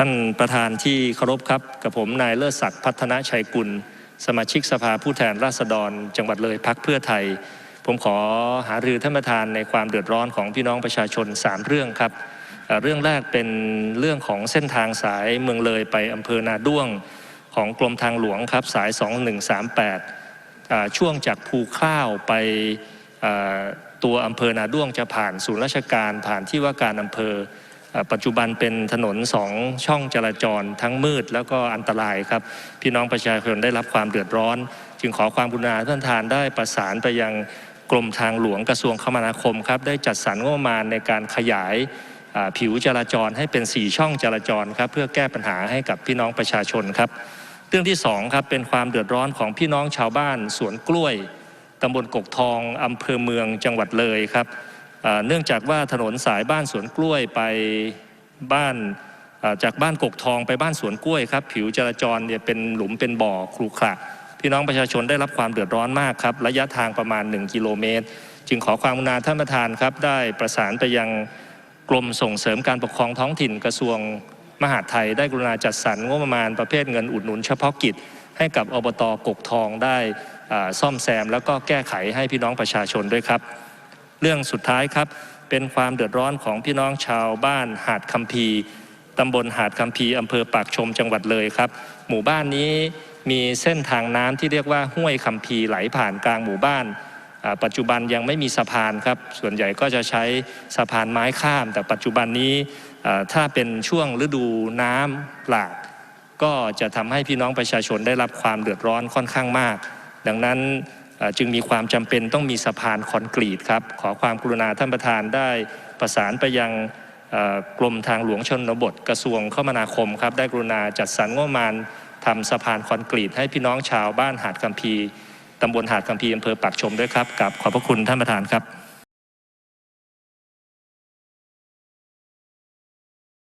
ท่านประธานที่เคารพครับ กับผมนายเลิศศักดิ์พัฒนาชัยกุล สมาชิกสภาผู้แทนราษฎร จังหวัดเลยพักเพื่อไทย ผมขอหารือท่านประธานในความเดือดร้อนของพี่น้องประชาชน 3 เรื่องครับ เรื่องแรกเป็นเรื่องของเส้นทางสายเมืองเลยไปอำเภอนาด้วงของกรมทางหลวงครับสาย 2138อ่าช่วงจากภูข้าวไปตัวอำเภอนาด้วงจะผ่านศูนย์ราชการผ่านที่ว่าการอำเภอ ปัจจุบันเป็นถนนสองช่องจราจรทั้งมืดแล้วก็อันตรายครับ พี่น้องประชาชนได้รับความเดือดร้อน จึงขอความกรุณาท่านประธานได้ประสานไปยังกรมทางหลวงกระทรวงคมนาคมครับได้จัดสรรงบประมาณในการขยายผิวจราจรให้เป็น 4 ช่องจราจรครับเพื่อแก้ปัญหาให้กับพี่น้องประชาชนครับเรื่องที่สองครับเป็นความเดือดร้อนของพี่น้องชาวบ้านสวนกล้วยตำบลกกทองอำเภอเมืองจังหวัดเลยครับ เนื่องจากว่าถนนสายบ้านสวนกล้วยไปบ้านจากบ้านกกทองไปบ้านสวนกล้วยครับ ผิวจราจรเนี่ยเป็นหลุมเป็นบ่อครุขระพี่น้องประชาชนได้รับความเดือดร้อนมากครับ ระยะทางประมาณ 1 กิโลเมตร จึงขอความกรุณาท่านประธานครับ ได้ประสานไปยังกรมส่งเสริมการปกครองท้องถิ่นกระทรวงมหาดไทย ได้กรุณาจัดสรรงบประมาณประเภทเงินอุดหนุนเฉพาะกิจ ให้กับอบตกกทองได้ซ่อมแซม แล้วก็แก้ไขให้พี่น้องประชาชนด้วยครับ เรื่องสุดท้ายครับ เป็นความเดือดร้อนของพี่น้องชาวบ้านหาดคัมภีร์ตำบลหาดคัมภีร์อำเภอปากชมจังหวัดเลยครับ หมู่บ้านนี้มีเส้นทางน้ำที่เรียกว่าห้วยคัมภีร์ไหลผ่านกลางหมู่บ้านปัจจุบันยังไม่มีสะพานครับ ส่วนใหญ่ก็จะใช้สะพานไม้ข้าม แต่ปัจจุบันนี้ถ้าเป็นช่วงฤดูน้ำหลาก ก็จะทำให้พี่น้องประชาชนได้รับความเดือดร้อนค่อนข้างมาก ดังนั้น จึงมีความจำเป็นต้องมีสะพานคอนกรีตครับขอความกรุณาท่านประธานได้ประสานไปยังกรมทางหลวงชนบทกระทรวงคมนาคมครับได้กรุณาจัดสรรงบประมาณทำสะพานคอนกรีต ให้พี่น้องชาวบ้านหาดคัมภีตำบลหาดคัมภีอำเภอปากชมด้วยครับกับขอบพระคุณท่านประธานครับ